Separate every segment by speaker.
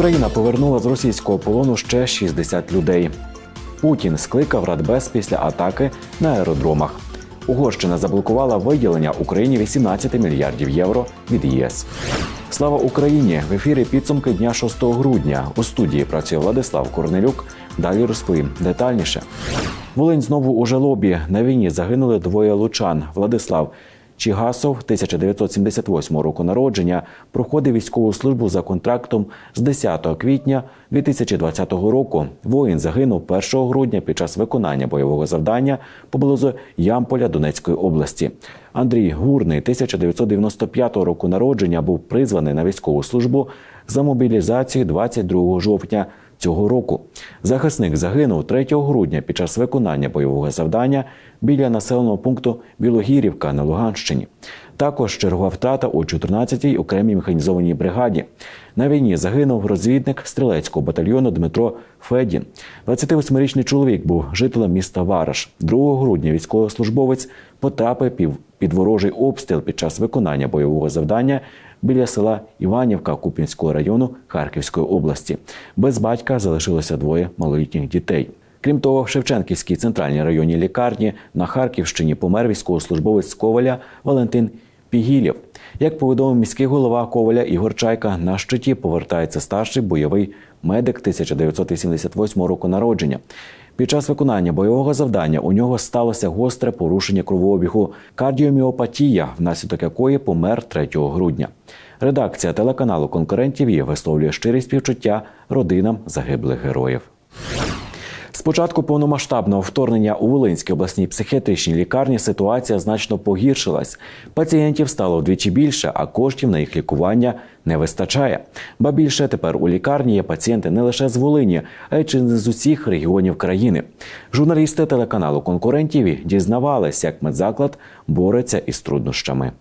Speaker 1: Україна повернула з російського полону ще 60 людей. Путін скликав Радбез після атаки на аеродромах. Угорщина заблокувала виділення Україні 18 мільярдів євро від ЄС. Слава Україні! В ефірі підсумки дня 6 грудня. У студії працює Владислав Корнелюк. Далі розповім детальніше. Волинь знову у жалобі. На війні загинули двоє лучан. Владислав Чігасов, 1978 року народження, проходив військову службу за контрактом з 10 квітня 2020 року. Воїн загинув 1 грудня під час виконання бойового завдання поблизу Ямполя Донецької області. Андрій Гурний, 1995 року народження, був призваний на військову службу за мобілізацією 22 жовтня цього року. Захисник загинув 3 грудня під час виконання бойового завдання біля населеного пункту Білогірівка на Луганщині. Також чергова втрата у 14-й окремій механізованій бригаді. На війні загинув розвідник стрілецького батальйону Дмитро Федін. 28-річний чоловік був жителем міста Вараш. 2 грудня військовослужбовець потрапив пів- під ворожий обстріл під час виконання бойового завдання біля села Іванівка Куп'янського району Харківської області. Без батька залишилося двоє малолітніх дітей. Крім того, в Шевченківській центральній районній лікарні на Харківщині помер військовослужбовець Коваля Валентин Пігілєв. Як повідомив міський голова Коваля Ігор Чайка, на щиті повертається старший бойовий медик 1988 року народження. Під час виконання бойового завдання у нього сталося гостре порушення кровообігу, кардіоміопатія, внаслідок якої помер 3 грудня. Редакція телеканалу Конкурент ТВ висловлює щирі співчуття родинам загиблих героїв. З початку повномасштабного вторгнення у Волинській обласній психіатричній лікарні ситуація значно погіршилась. Пацієнтів стало вдвічі більше, а коштів на їх лікування не вистачає. Ба більше тепер у лікарні є пацієнти не лише з Волині, а й чи не з усіх регіонів країни. Журналісти телеканалу Конкурентів дізнавались, як медзаклад бореться із труднощами.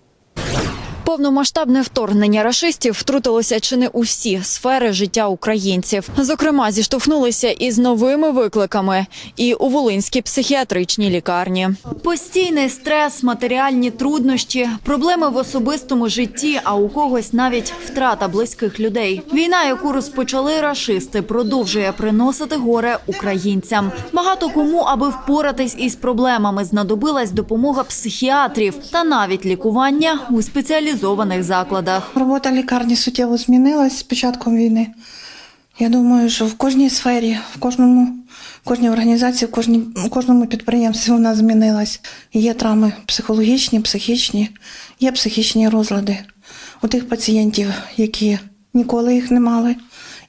Speaker 2: Повномасштабне вторгнення рашистів втрутилося чи не у всі сфери життя українців. Зокрема, зіштовхнулися із новими викликами і у Волинській психіатричній лікарні. Постійний стрес, матеріальні труднощі, проблеми в особистому житті, а у когось навіть втрата близьких людей. Війна, яку розпочали рашисти, продовжує приносити горе українцям. Багато кому, аби впоратись із проблемами, знадобилась допомога психіатрів та навіть лікування у спеціалізованих закладах.
Speaker 3: Робота лікарні суттєво змінилась з початком війни. Я думаю, що в кожній сфері, в кожному, в кожній організації, в кожній, в кожному підприємстві вона змінилась. Є травми психологічні, психічні, є психічні розлади у тих пацієнтів, які ніколи їх не мали,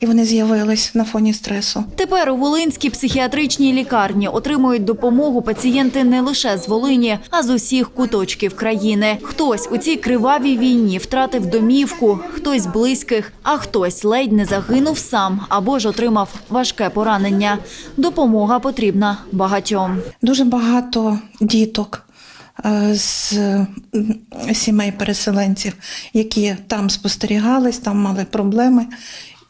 Speaker 3: і вони з'явились на фоні стресу.
Speaker 2: Тепер у Волинській психіатричній лікарні отримують допомогу пацієнти не лише з Волині, а з усіх куточків країни. Хтось у цій кривавій війні втратив домівку, хтось близьких, а хтось ледь не загинув сам або ж отримав важке поранення. Допомога потрібна багатьом.
Speaker 3: Дуже багато діток е, з сімей переселенців, які там спостерігались, там мали проблеми.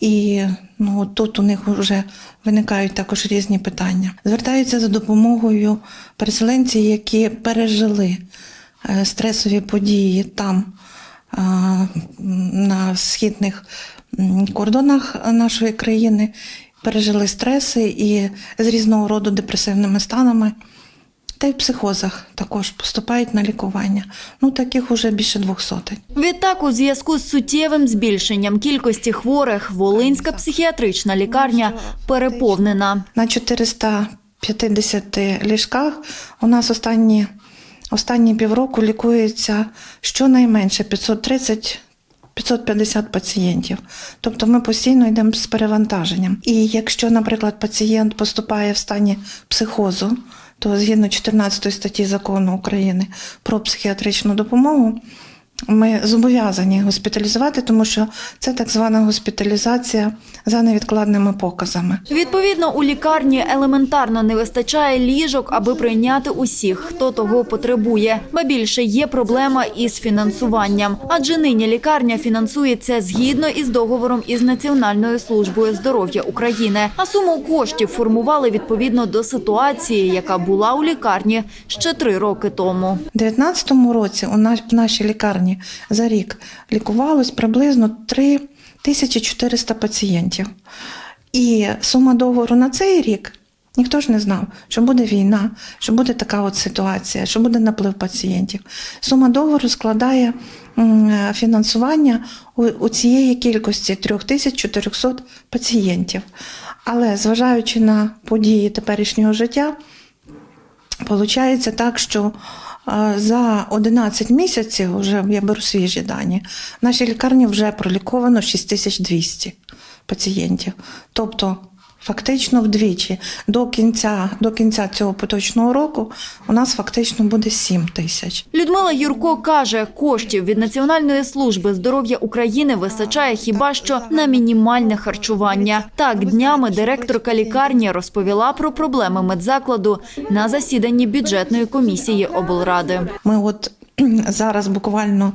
Speaker 3: І ну, тут у них вже виникають також різні питання. Звертаються за допомогою переселенці, які пережили е, стресові події там, е, на східних кордонах нашої країни, пережили стреси і з різного роду депресивними станами. Та й в психозах також поступають на лікування. Ну, таких уже більше двох сотень.
Speaker 2: Відтак, у зв'язку з суттєвим збільшенням кількості хворих, Волинська психіатрична лікарня переповнена.
Speaker 3: На 450 ліжках у нас останні, останні півроку лікується щонайменше 530 550 пацієнтів. Тобто ми постійно йдемо з перевантаженням. І якщо, наприклад, пацієнт поступає в стані психозу, то згідно 14 статті закону України про психіатричну допомогу, ми зобов'язані госпіталізувати, тому що це так звана госпіталізація за невідкладними показами.
Speaker 2: Відповідно, у лікарні елементарно не вистачає ліжок, аби прийняти усіх, хто того потребує. Ба більше є проблема із фінансуванням, адже нині лікарня фінансується згідно із договором із Національною службою здоров'я України. А суму коштів формували відповідно до ситуації, яка була у лікарні ще три роки тому.
Speaker 3: У 2019 році у нашій лікарні за рік лікувалось приблизно 3 1400 пацієнтів. І сума договору на цей рік ніхто ж не знав, що буде війна, що буде така от ситуація, що буде наплив пацієнтів. Сума договору складає фінансування у, цієї кількості 3400 пацієнтів. Але зважаючи на події теперішнього життя, Получається так, що за 11 місяців, вже я беру свіжі дані, в нашій лікарні вже проліковано 6200 пацієнтів. Тобто, фактично вдвічі до кінця, до кінця цього поточного року у нас фактично буде 7 тисяч.
Speaker 2: Людмила Юрко каже, коштів від Національної служби здоров'я України вистачає хіба що на мінімальне харчування. Так, днями директорка лікарні розповіла про проблеми медзакладу на засіданні бюджетної комісії облради.
Speaker 3: Ми от зараз буквально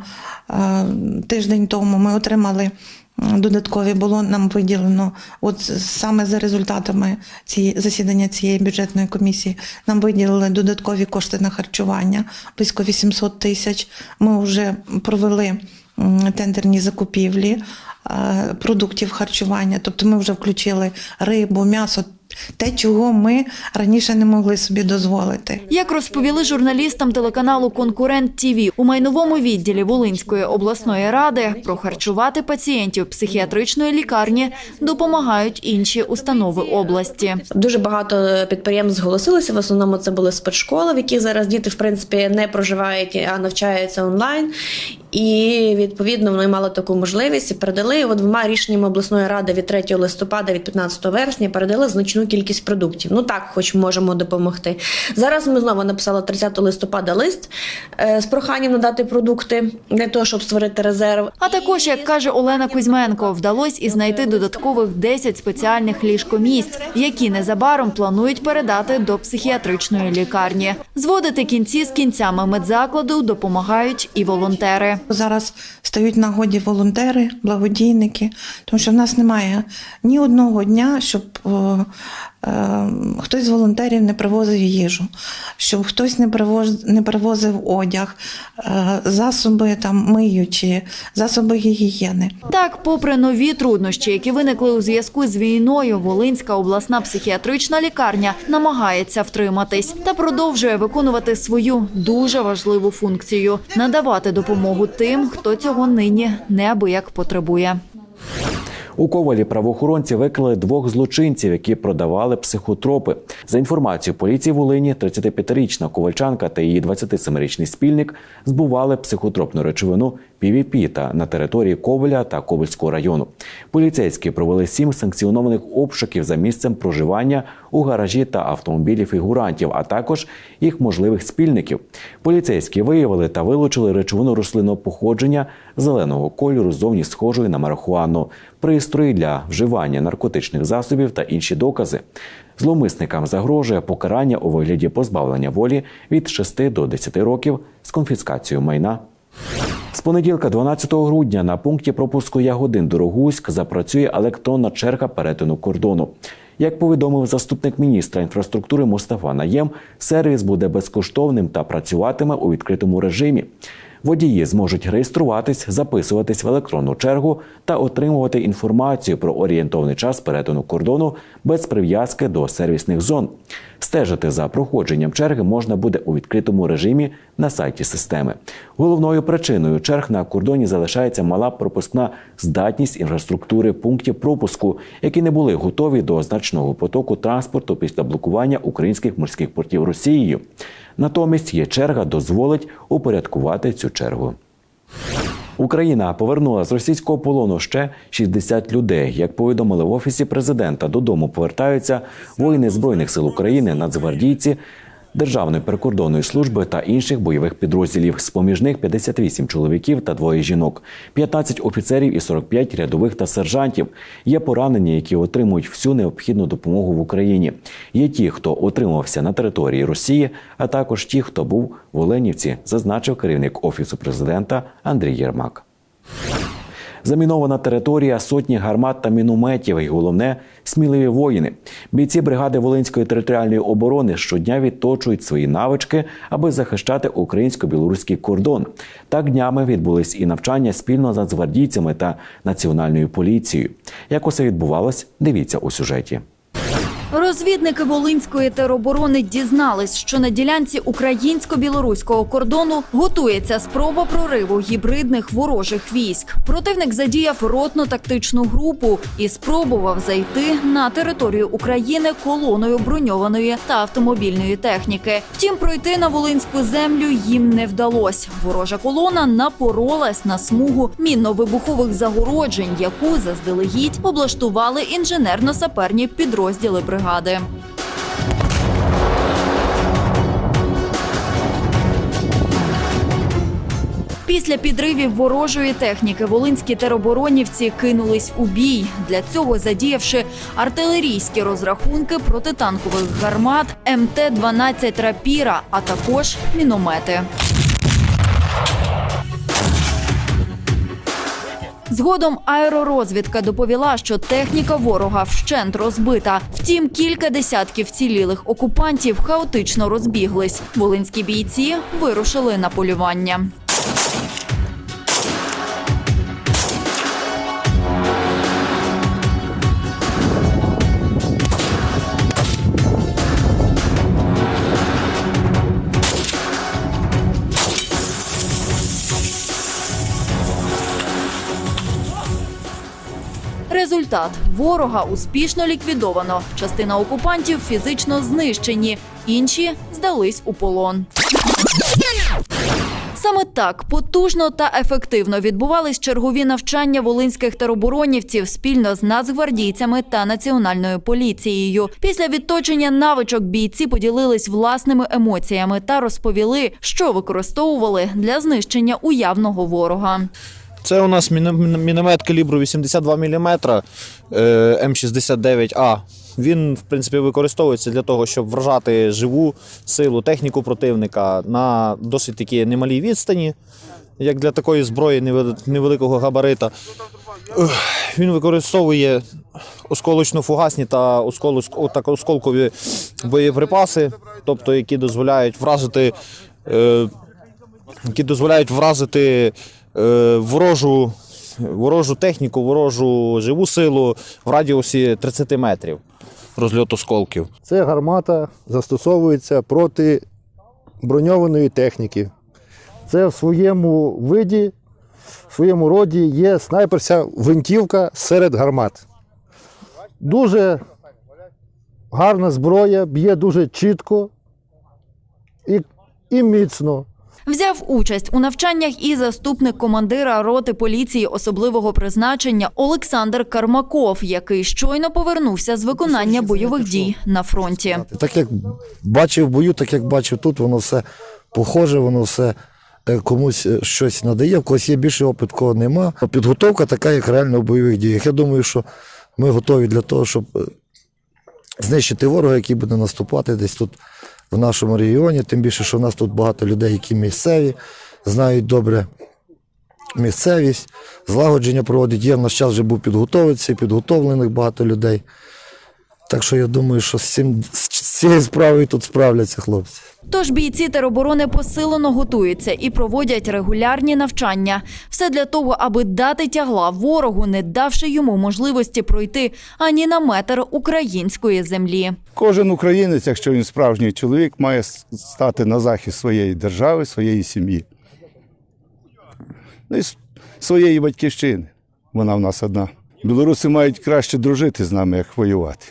Speaker 3: е, тиждень тому ми отримали додаткові, було нам виділено, от саме за результатами цієї засідання цієї бюджетної комісії, нам виділили додаткові кошти на харчування, близько 800 тисяч. Ми вже провели тендерні закупівлі е, продуктів харчування, тобто ми вже включили рибу, м'ясо, те, чого ми раніше не могли собі дозволити.
Speaker 2: Як розповіли журналістам телеканалу Конкурент ТІВІ, у майновому відділі Волинської обласної ради прохарчувати пацієнтів психіатричної лікарні допомагають інші установи області.
Speaker 4: Дуже багато підприємств зголосилися. В основному це були спецшколи, в яких зараз діти в принципі не проживають, а навчаються онлайн. І відповідно вони мали таку можливість і передали от двома рішеннями обласної ради від 3 листопада, від 15 вересня передали значну кількість продуктів. Ну так, хоч можемо допомогти. Зараз ми знову написали 30 листопада лист е, з проханням надати продукти для того, щоб створити резерв.
Speaker 2: А також, як каже Олена Кузьменко, вдалося і знайти додаткових 10 спеціальних ліжкомісць, які незабаром планують передати до психіатричної лікарні. Зводити кінці з кінцями медзакладу допомагають і волонтери.
Speaker 3: Зараз стають нагоді волонтери, благодійники, тому що в нас немає ні одного дня, щоб е, хтось з волонтерів не привозив їжу, щоб хтось не привоз, не привозив одяг, е, засоби там миючі, засоби гігієни.
Speaker 2: Так, попри нові труднощі, які виникли у зв'язку з війною, Волинська обласна психіатрична лікарня намагається втриматись та продовжує виконувати свою дуже важливу функцію надавати допомогу тим, хто цього нині неабияк потребує.
Speaker 1: У Ковалі правоохоронці викрили двох злочинців, які продавали психотропи. За інформацією поліції Волині, 35-річна ковальчанка та її 27-річний спільник збували психотропну речовину PVP та на території Ковеля та Ковельського району. Поліцейські провели сім санкціонованих обшуків за місцем проживання у гаражі та автомобілі фігурантів, а також їх можливих спільників. Поліцейські виявили та вилучили речовину рослинного походження зеленого кольору, зовні схожої на марихуану, пристрої для вживання наркотичних засобів та інші докази. Зловмисникам загрожує покарання у вигляді позбавлення волі від 6 до 10 років з конфіскацією майна. З понеділка, 12 грудня, на пункті пропуску Ягодин Дорогуськ запрацює електронна черга перетину кордону. Як повідомив заступник міністра інфраструктури Мустафа Наєм, сервіс буде безкоштовним та працюватиме у відкритому режимі. Водії зможуть реєструватись, записуватись в електронну чергу та отримувати інформацію про орієнтовний час перетину кордону без прив'язки до сервісних зон. Стежити за проходженням черги можна буде у відкритому режимі на сайті системи. Головною причиною черг на кордоні залишається мала пропускна здатність інфраструктури пунктів пропуску, які не були готові до значного потоку транспорту після блокування українських морських портів Росією. Натомість є черга дозволить упорядкувати цю чергу. Україна повернула з російського полону ще 60 людей. Як повідомили в офісі президента, додому повертаються воїни збройних сил України, нацгвардійці. Державної прикордонної служби та інших бойових підрозділів. З поміж них 58 чоловіків та двоє жінок, 15 офіцерів і 45 рядових та сержантів. Є поранені, які отримують всю необхідну допомогу в Україні. Є ті, хто отримався на території Росії, а також ті, хто був в Оленівці, зазначив керівник офісу президента Андрій Єрмак. Замінована територія, сотні гармат та мінометів. І головне сміливі воїни. Бійці бригади Волинської територіальної оборони щодня відточують свої навички, аби захищати українсько-білоруський кордон. Так днями відбулись і навчання спільно з нацгвардійцями та національною поліцією. Як усе відбувалось, дивіться у сюжеті.
Speaker 2: Розвідники Волинської тероборони дізнались, що на ділянці українсько-білоруського кордону готується спроба прориву гібридних ворожих військ. Противник задіяв ротну тактичну групу і спробував зайти на територію України колоною броньованої та автомобільної техніки. Втім, пройти на волинську землю їм не вдалося. Ворожа колона напоролась на смугу мінно-вибухових загороджень, яку заздалегідь облаштували інженерно-саперні підрозділи бригади. Після підривів ворожої техніки волинські тероборонівці кинулись у бій. Для цього задіявши артилерійські розрахунки протитанкових гармат МТ-12 «Рапіра», а також міномети. Згодом аеророзвідка доповіла, що техніка ворога вщент розбита. Втім, кілька десятків цілілих окупантів хаотично розбіглись. Волинські бійці вирушили на полювання. Результат ворога успішно ліквідовано. Частина окупантів фізично знищені, інші здались у полон. Саме так потужно та ефективно відбувались чергові навчання волинських тероборонівців спільно з нацгвардійцями та національною поліцією. Після відточення навичок бійці поділились власними емоціями та розповіли, що використовували для знищення уявного ворога.
Speaker 5: Це у нас міномет калібру 82 мм М69А. Він, в принципі, використовується для того, щоб вражати живу силу, техніку противника на досить такі немалій відстані, як для такої зброї невеликого габарита. Він використовує осколочно-фугасні та осколкові боєприпаси, тобто які дозволяють вразити е, які дозволяють вразити ворожу, ворожу техніку, ворожу живу силу в радіусі 30 метрів розльот осколків.
Speaker 6: Це гармата застосовується проти броньованої техніки. Це в своєму виді, в своєму роді є снайперська гвинтівка серед гармат. Дуже гарна зброя, б'є дуже чітко і, і міцно.
Speaker 2: Взяв участь у навчаннях і заступник командира роти поліції особливого призначення Олександр Кармаков, який щойно повернувся з виконання бойових дій на фронті.
Speaker 6: Так як бачив в бою, так як бачив тут, воно все похоже, воно все е, комусь е, щось надає, в когось є більший опит, кого нема. Підготовка така, як реально в бойових діях. Я думаю, що ми готові для того, щоб е, знищити ворога, який буде наступати десь тут в нашому регіоні. Тим більше, що в нас тут багато людей, які місцеві, знають добре місцевість, злагодження проводять. Є в наш час вже був підготовитися, підготовлених багато людей. Так що я думаю, що з, цим, з цією справою тут справляться хлопці.
Speaker 2: Тож бійці тероборони посилено готуються і проводять регулярні навчання. Все для того, аби дати тягла ворогу, не давши йому можливості пройти ані на метр української землі.
Speaker 7: Кожен українець, якщо він справжній чоловік, має стати на захист своєї держави, своєї сім'ї. Ну і своєї батьківщини. Вона в нас одна. Білоруси мають краще дружити з нами, як воювати.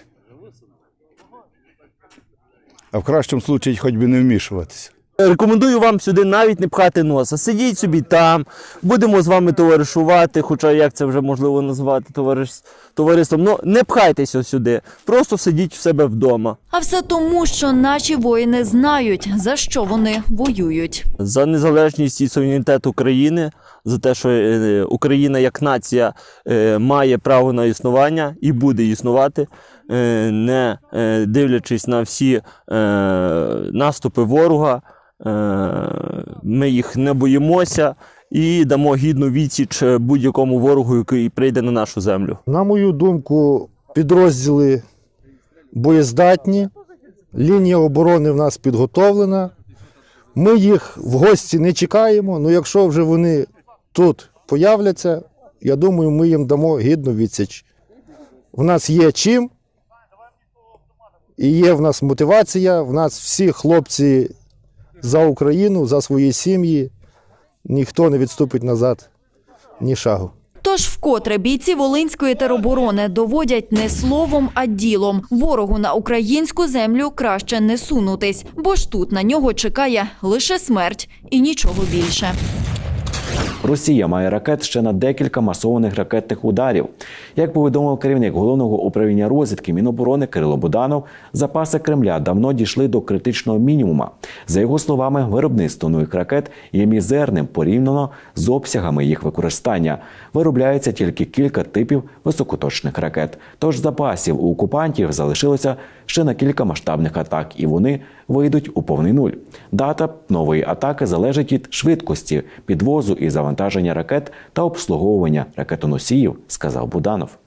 Speaker 7: А в кращому случаї хоч би не вмішуватися.
Speaker 8: Рекомендую вам сюди навіть не пхати носа. Сидіть собі там, будемо з вами товаришувати, хоча як це вже можливо назвати товариш... товариством. Ну не пхайтеся сюди, просто сидіть в себе вдома.
Speaker 2: А все тому, що наші воїни знають, за що вони воюють.
Speaker 8: За незалежність і суверенітет України, за те, що е, Україна як нація е, має право на існування і буде існувати, е, не е, дивлячись на всі е, наступи ворога. Е, Ми їх не боїмося і дамо гідну відсіч будь-якому ворогу, який прийде на нашу землю.
Speaker 9: На мою думку, підрозділи боєздатні, лінія оборони в нас підготовлена. Ми їх в гості не чекаємо, але якщо вже вони тут появляться, я думаю, ми їм дамо гідну відсіч. В нас є чим, і є в нас мотивація, в нас всі хлопці за Україну, за свої сім'ї. Ніхто не відступить назад ні шагу.
Speaker 2: Тож вкотре бійці Волинської тероборони доводять не словом, а ділом. Ворогу на українську землю краще не сунутись, бо ж тут на нього чекає лише смерть і нічого більше.
Speaker 1: Росія має ракет ще на декілька масованих ракетних ударів. Як повідомив керівник головного управління розвідки Міноборони Кирило Буданов, запаси Кремля давно дійшли до критичного мінімума. За його словами, виробництво нових ракет є мізерним порівняно з обсягами їх використання. Виробляється тільки кілька типів високоточних ракет. Тож запасів у окупантів залишилося ще на кілька масштабних атак, і вони вийдуть у повний нуль. Дата нової атаки залежить від швидкості підвозу і завантаження ракет та обслуговування ракетоносіїв, сказав Буданов.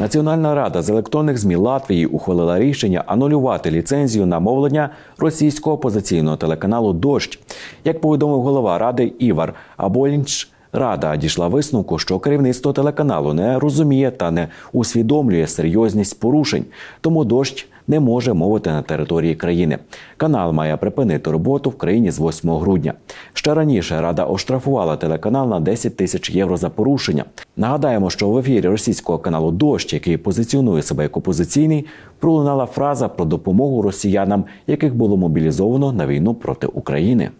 Speaker 1: Національна рада з електронних змі Латвії ухвалила рішення анулювати ліцензію на мовлення російського опозиційного телеканалу Дощ. Як повідомив голова ради Івар Аболінч, Рада дійшла висновку, що керівництво телеканалу не розуміє та не усвідомлює серйозність порушень, тому дощ не може мовити на території країни. Канал має припинити роботу в країні з 8 грудня. Ще раніше рада оштрафувала телеканал на 10 тисяч євро за порушення. Нагадаємо, що в ефірі російського каналу Дощ, який позиціонує себе як опозиційний, пролунала фраза про допомогу росіянам, яких було мобілізовано на війну проти України.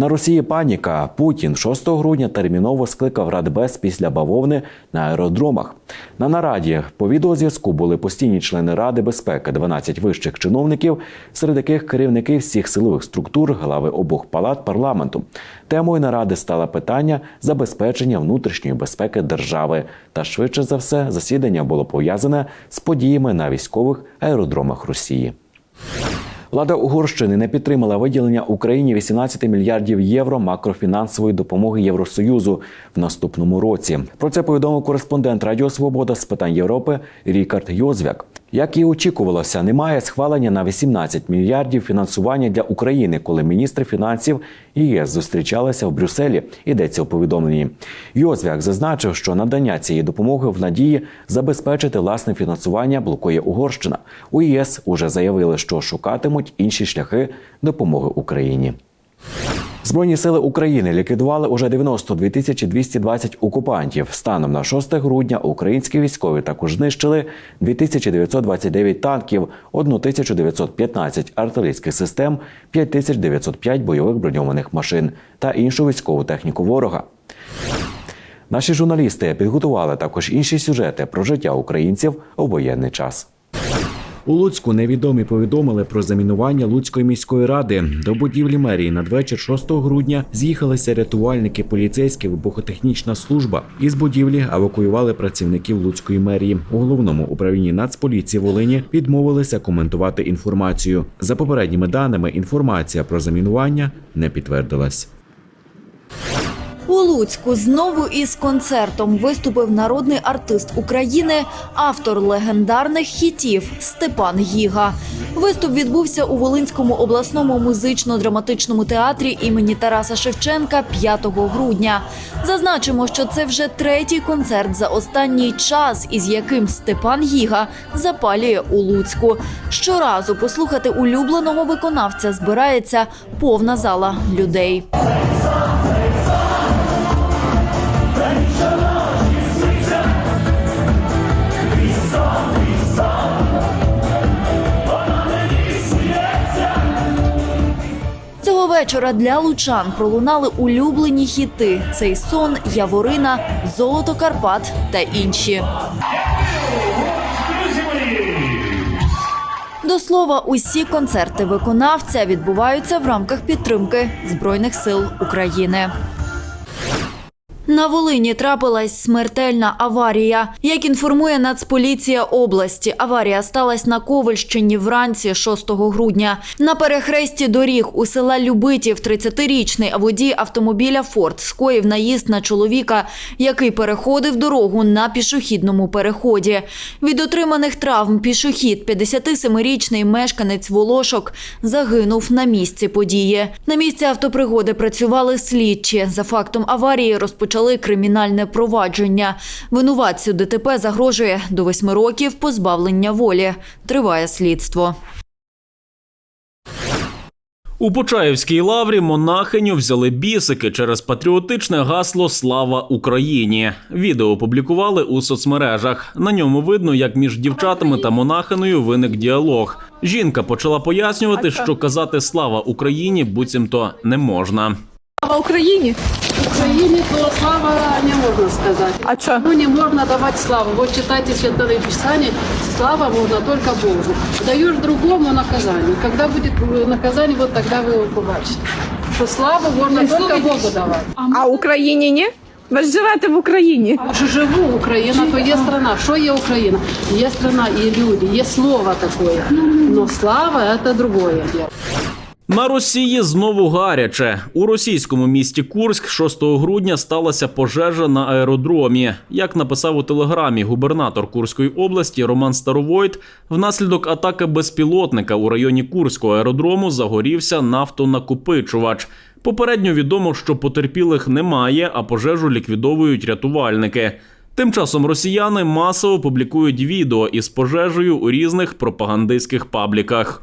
Speaker 1: На Росії паніка. Путін 6 грудня терміново скликав Радбез після бавовни на аеродромах. На нараді по відеозв'язку були постійні члени Ради безпеки, 12 вищих чиновників, серед яких керівники всіх силових структур, глави обох палат парламенту. Темою наради стало питання забезпечення внутрішньої безпеки держави. Та швидше за все засідання було пов'язане з подіями на військових аеродромах Росії. Влада Угорщини не підтримала виділення Україні 18 мільярдів євро макрофінансової допомоги Євросоюзу в наступному році. Про це повідомив кореспондент Радіо Свобода з питань Європи Рікард Йозвяк. Як і очікувалося, немає схвалення на 18 мільярдів фінансування для України, коли міністри фінансів ЄС зустрічалися в Брюсселі. Йдеться у повідомленні. Йозвяк зазначив, що надання цієї допомоги в надії забезпечити власне фінансування блокує Угорщина. У ЄС уже заявили, що шукатимуть інші шляхи допомоги Україні. Збройні сили України ліквідували уже 92 тисячі 220 окупантів. Станом на 6 грудня українські військові також знищили 2929 танків, 1915 артилерійських систем, 5905 бойових броньованих машин та іншу військову техніку ворога. Наші журналісти підготували також інші сюжети про життя українців у воєнний час. У Луцьку невідомі повідомили про замінування Луцької міської ради. До будівлі мерії надвечір 6 грудня з'їхалися рятувальники, поліцейські, вибухотехнічна служба. Із будівлі евакуювали працівників Луцької мерії. У головному управлінні Нацполіції Волині відмовилися коментувати інформацію. За попередніми даними, інформація про замінування не підтвердилась.
Speaker 2: У Луцьку знову із концертом виступив народний артист України, автор легендарних хітів Степан Гіга. Виступ відбувся у Волинському обласному музично-драматичному театрі імені Тараса Шевченка 5 грудня. Зазначимо, що це вже третій концерт за останній час, із яким Степан Гіга запалює у Луцьку. Щоразу послухати улюбленого виконавця збирається повна зала людей. Вечора для лучан пролунали улюблені хіти: цей сон, Яворина, Золото Карпат та інші. До слова, усі концерти виконавця відбуваються в рамках підтримки Збройних сил України. На Волині трапилась смертельна аварія. Як інформує Нацполіція області, аварія сталася на Ковальщині вранці 6 грудня. На перехресті доріг у села Любитів 30-річний водій автомобіля «Форд» скоїв наїзд на чоловіка, який переходив дорогу на пішохідному переході. Від отриманих травм пішохід 57-річний мешканець Волошок загинув на місці події. На місці автопригоди працювали слідчі. За фактом аварії розпочали кримінальне провадження. Винуватцю ДТП загрожує до восьми років позбавлення волі. Триває слідство.
Speaker 10: У Почаївській лаврі монахиню взяли бісики через патріотичне гасло Слава Україні. Відео опублікували у соцмережах. На ньому видно, як між дівчатами та монахиною виник діалог. Жінка почала пояснювати, що казати Слава Україні буцімто не можна.
Speaker 11: Украине то слава не можно сказать. А что? Ну не можно давать славу. Вот читайте Священное Писание, слава можно только Богу. Даешь другому наказание. Когда будет наказание, вот тогда вы его побачите. Что славу можно только Богу давать.
Speaker 12: А Україні ні? Ви ж живете в Україні.
Speaker 11: Я ж живу Україна, то є страна. Що є Україна? Є страна, є люди, є слово такое. Но слава – это другое дело.
Speaker 10: На Росії знову гаряче. У російському місті Курськ 6 грудня сталася пожежа на аеродромі. Як написав у телеграмі губернатор Курської області Роман Старовойт, внаслідок атаки безпілотника у районі Курського аеродрому загорівся нафтонакопичувач. Попередньо відомо, що потерпілих немає, а пожежу ліквідовують рятувальники. Тим часом росіяни масово публікують відео із пожежею у різних пропагандистських пабліках.